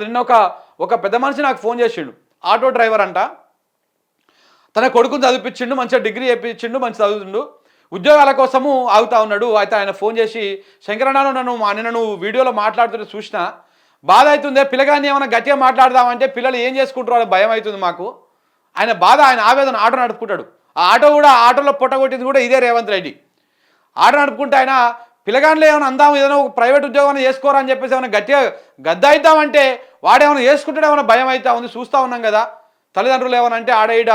నిన్న ఒక ఒక పెద్ద మనిషి నాకు ఫోన్ చేసిండు. ఆటో డ్రైవర్ అంట. తన కొడుకుని చదివిపించిండు మంచిగా డిగ్రీ చేయించిండు మంచి చదువుతుండు. ఉద్యోగాల కోసము ఆగుతా ఉన్నాడు. అయితే ఆయన ఫోన్ చేసి శంకరనాను నన్ను మా- నిన్న నువ్వు వీడియోలో మాట్లాడుతుంటే చూసిన? బాధ అవుతుందే? పిల్లగాన్ని ఏమైనా గట్టిగా మాట్లాడదామంటే పిల్లలు ఏం చేసుకుంటారో అని భయం అవుతుంది మాకు. ఆయన బాధ ఆయన ఆవేదన ఆటో నడుపుకుంటాడు. ఆ ఆటో కూడా ఆటోలో పొట్టగొట్టింది కూడా ఇదే రేవంత్ రెడ్డి. ఆటో నడుపుకుంటే ఆయన పిల్లగాండ్లు ఏమైనా అందాం ఏదైనా ఒక ప్రైవేట్ ఉద్యోగం చేసుకోరా అని చెప్పేసి ఏమైనా గట్టిగా గద్ద వాడేమైనా చేసుకుంటాడు ఏమైనా భయం అవుతా ఉంది చూస్తూ ఉన్నాం కదా. తల్లిదండ్రులు ఏమైనా అంటే ఆడ ఈడ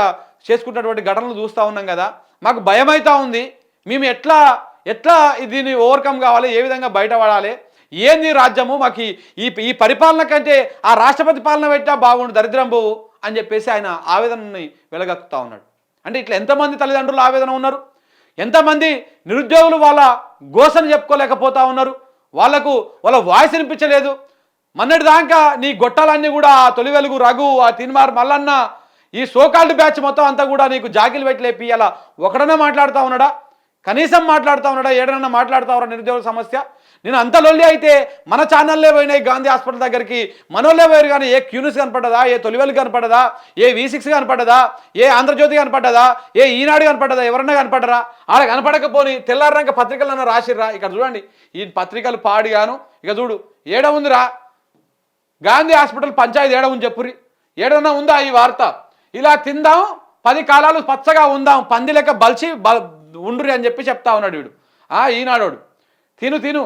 చేసుకున్నటువంటి ఘటనలు చూస్తూ ఉన్నాం కదా. మాకు భయం అవుతా ఉంది. మేము ఎట్లా ఎట్లా దీన్ని ఓవర్కమ్ కావాలి ఏ విధంగా బయటపడాలి ఏంది రాజ్యము? మాకు ఈ- ఈ ఈ పరిపాలన కంటే ఆ రాష్ట్రపతి పాలన పెట్టా బాగుండు దరిద్రం పోవు అని చెప్పేసి ఆయన ఆవేదనని వెలగక్కుతా ఉన్నాడు. అంటే ఇట్లా ఎంతమంది తల్లిదండ్రులు ఆవేదన ఉన్నారు? ఎంతమంది నిరుద్యోగులు వాళ్ళ గోసను చెప్పుకోలేకపోతా ఉన్నారు? వాళ్ళకు వాళ్ళ వాయిస్ వినిపించలేదు. మొన్నటి దాకా నీ గొట్టాలన్నీ కూడా ఆ తొలి వెలుగు రఘు ఆ తిన్మార్ మల్లన్న ఈ సోకాల్డ్ బ్యాచ్ మొత్తం అంతా కూడా నీకు జాకిలు పెట్టి లేపి అలా ఒకడనే మాట్లాడుతూ ఉన్నాడా? కనీసం మాట్లాడుతూ ఉన్నాడా? ఏడనన్నా మాట్లాడుతూ ఉన్నాడా నిరుద్యోగ సమస్య? నేను అంత లొల్లి అయితే మన ఛానల్లే పోయినాయి గాంధీ హాస్పిటల్ దగ్గరికి. మనోళ్ళే పోయారు కానీ ఏ క్యూనిస్ కనపడదా ఏ తొలివెలు కనపడదా ఏ వి సిక్స్ కనపడదా ఏ ఆంధ్రజ్యోతి కనపడ్డదా? ఏ ఈనాడు కనపడ్డదా? ఎవరన్నా కనపడరా ఆడ కనపడకపోని తెల్లారంక పత్రికలన్నా రాసిర్రా? ఇక్కడ చూడండి. ఈ పత్రికలు పాడిగాను. ఇక చూడు ఏడ ఉందిరా? గాంధీ హాస్పిటల్ పంచాయతీ ఏడ ఉంది చెప్పురి ఏడన్నా ఉందా ఈ వార్త? ఇలా తిందాం పది కాలాలు పచ్చగా ఉందాం పంది లెక్క బలిచి బ ఉండురి అని చెప్పి చెప్తా ఉన్నాడు వీడు. ఆ ఈనాడోడు. తిను తిను.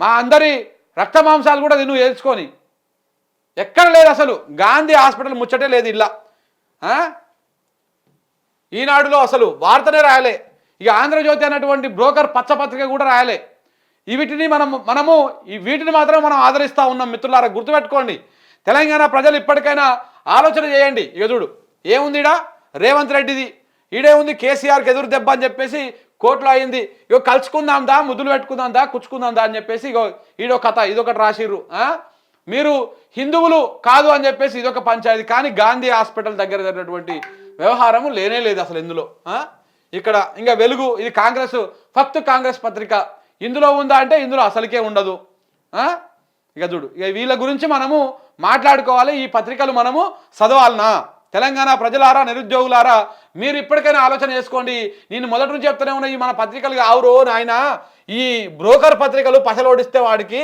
మా అందరి రక్త మాంసాలు కూడా తిను వేసుకొని ఎక్కడ లేదు అసలు. గాంధీ హాస్పిటల్ ముచ్చటే లేదు ఇలా ఈనాడులో అసలు వార్తనే రాయలే. ఇక ఆంధ్రజ్యోతి అనేటువంటి బ్రోకర్ పచ్చపత్రిక కూడా రాయలే. వీటిని మనం మనము ఈ వీటిని మాత్రం మనం ఆదరిస్తూ ఉన్నాం మిత్రులారా గుర్తుపెట్టుకోండి. తెలంగాణ ప్రజలు ఇప్పటికైనా ఆలోచన చేయండి. ఇక చూడు ఏముందిడా? రేవంత్ రెడ్డిది. ఈడే ఉంది కేసీఆర్కి ఎదురు దెబ్బ అని చెప్పేసి కోర్టులో అయింది. ఇగో కలుసుకుందాం దా ముద్దులు పెట్టుకుందాం దా కుచ్చుకుందాం దా అని చెప్పేసి ఇగో ఈడో కథ ఇదొకటి రాసిర్రు. మీరు హిందువులు కాదు అని చెప్పేసి ఇదొక పంచాయతీ కానీ గాంధీ హాస్పిటల్ దగ్గర జరిగినటువంటి వ్యవహారము లేనే లేదు అసలు ఇందులో. ఇక్కడ ఇంకా వెలుగు ఇది కాంగ్రెస్ ఫస్ట్ కాంగ్రెస్ పత్రిక. ఇందులో ఉందా అంటే ఇందులో అసలుకే ఉండదు. ఇక చూడు ఇక వీళ్ళ గురించి మనము మాట్లాడుకోవాలి ఈ పత్రికలు మనము చదవాలనా? తెలంగాణ ప్రజలారా నిరుద్యోగులారా మీరు ఇప్పటికైనా ఆలోచన చేసుకోండి. నేను మొదటి నుంచి చెప్తూనే ఉన్నా ఈ మన పత్రికలు ఆవురో నాయన ఈ బ్రోకర్ పత్రికలు పసలు ఓడిస్తే వాడికి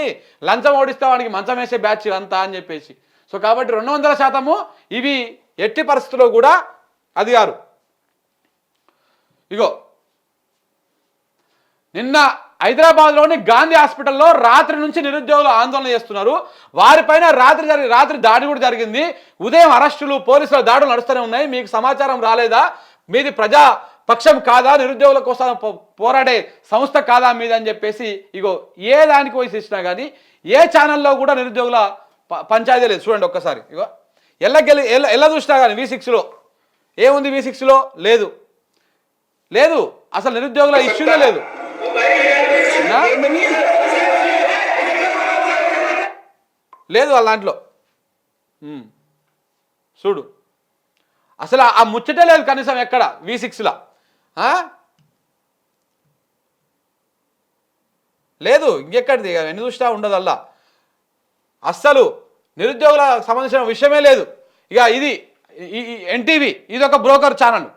లంచం ఓడిస్తే వాడికి మంచం వేసే బ్యాచ్ అంతా అని చెప్పేసి. సో కాబట్టి రెండు వందల శాతము ఇవి ఎట్టి పరిస్థితుల్లో కూడా అది గారు ఇగో నిన్న హైదరాబాద్లోని గాంధీ హాస్పిటల్లో రాత్రి నుంచి నిరుద్యోగులు ఆందోళన చేస్తున్నారు. వారిపైన రాత్రి జరిగి రాత్రి దాడి కూడా జరిగింది. ఉదయం అరెస్టులు పోలీసుల దాడులు నడుస్తూనే ఉన్నాయి. మీకు సమాచారం రాలేదా? మీది ప్రజా పక్షం కాదా? నిరుద్యోగుల కోసం పో- పోరాడే సంస్థ కాదా మీద అని చెప్పేసి ఇగో ఏ దానికి పోయి ఇచ్చినా కానీ ఏ ఛానల్లో కూడా నిరుద్యోగుల ప- పంచాయతీ లేదు. చూడండి ఒక్కసారి. ఇగో ఎల్లకెళ్ళి ఎల్ల ఎల్ల చూసినా కానీ వి సిక్స్లో ఏముంది వి సిక్స్లో లేదు. లేదు. అసలు నిరుద్యోగుల ఇష్యూనే లేదు. నా? లేదు వాళ్ళ దాంట్లో. చూడు. అసలు ఆ ముచ్చటే లేదు కనీసం ఎక్కడ? వి సిక్స్లా లేదు ఇంకెక్కడిది? ఇక ఎన్ని చూసినా ఉండదు అల్లా అస్సలు నిరుద్యోగుల సంబంధించిన విషయమే లేదు. ఇక ఇది ఎన్టీవీ ఇది ఒక బ్రోకర్ ఛానల్.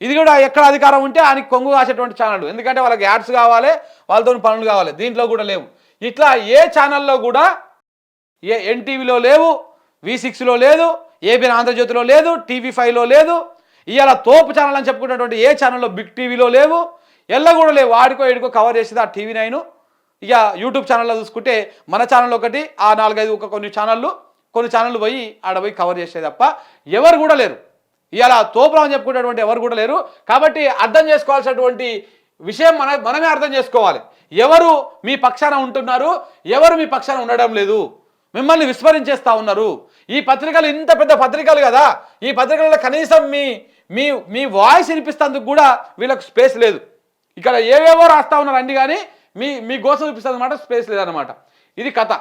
ఇది కూడా ఎక్కడ అధికారం ఉంటే ఆయనకి కొంగు కాసేటువంటి ఛానల్ ఎందుకంటే వాళ్ళకి యాడ్స్ కావాలి వాళ్ళతో పనులు కావాలి. దీంట్లో కూడా లేవు. ఇట్లా ఏ ఛానల్లో కూడా ఏ ఎన్టీవీలో లేవు వి సిక్స్లో లేదు ఏబిఎన్ ఆంధ్రజ్యోతిలో లేదు టీవీ ఫైవ్లో లేదు ఇవాళ తోపు ఛానల్ అని చెప్పుకునేటువంటి ఏ ఛానల్లో బిగ్ టీవీలో లేవు ఎల్ల కూడా లేవు. ఆడికో ఏడుకో కవర్ చేసేది ఆ టీవీ నైన్ ఇక యూట్యూబ్ ఛానల్లో చూసుకుంటే మన ఛానల్ ఒకటి ఆ నాలుగైదు ఒక కొన్ని ఛానళ్ళు కొన్ని ఛానళ్ళు పోయి ఆడ పోయి కవర్ చేసేది తప్ప ఎవరు కూడా లేరు. ఇలా తోపురం అని చెప్పుకునేటువంటి ఎవరు కూడా లేరు. కాబట్టి అర్థం చేసుకోవాల్సినటువంటి విషయం మన మనమే అర్థం చేసుకోవాలి. ఎవరు మీ పక్షాన ఉంటున్నారు? ఎవరు మీ పక్షాన ఉండడం లేదు? మిమ్మల్ని విస్మరించేస్తా ఉన్నారు. ఈ పత్రికలు ఇంత పెద్ద పత్రికలు కదా. ఈ పత్రికలలో కనీసం మీ మీ మీ వాయిస్ వినిపిస్తేందుకు కూడా వీళ్ళకు స్పేస్ లేదు. ఇక్కడ ఏవేవో రాస్తా ఉన్నారు అండి కానీ మీ మీ కోసం చూపిస్తుంది అనమాట స్పేస్ లేదనమాట ఇది కథ.